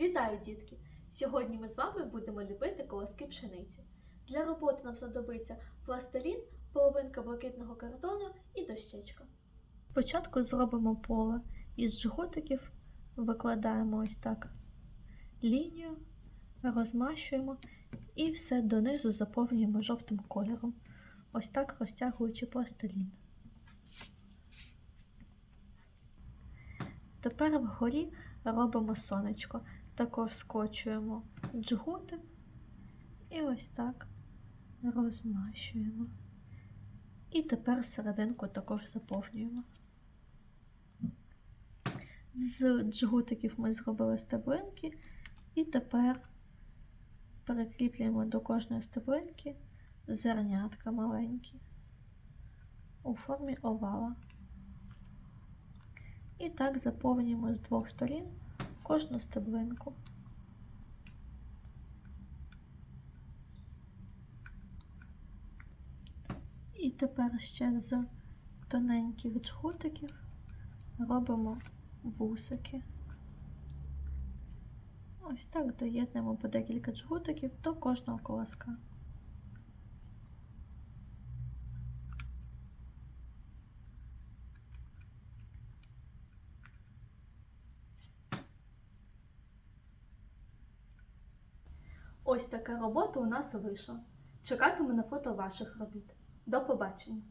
Вітаю, дітки! Сьогодні ми з вами будемо ліпити колоски пшениці. Для роботи нам знадобиться пластилін, половинка блакитного картону і дощечка. Спочатку зробимо поле із жгутиків, викладаємо ось так лінію, розмащуємо і все донизу заповнюємо жовтим кольором, ось так розтягуючи пластилін. Тепер вгорі робимо сонечко. Також скочуємо джгутик і ось так розмащуємо. І тепер серединку також заповнюємо. З джгутиків ми зробили стеблинки, і тепер прикріплюємо до кожної стеблинки зернятка маленькі у формі овала. І так заповнюємо з двох сторін кожну стеблинку. І тепер ще з тоненьких джгутиків робимо вусики. Ось так доєднуємо по декілька джгутиків до кожного колоска. Ось така робота у нас вийшла. Чекатиму на фото ваших робіт. До побачення!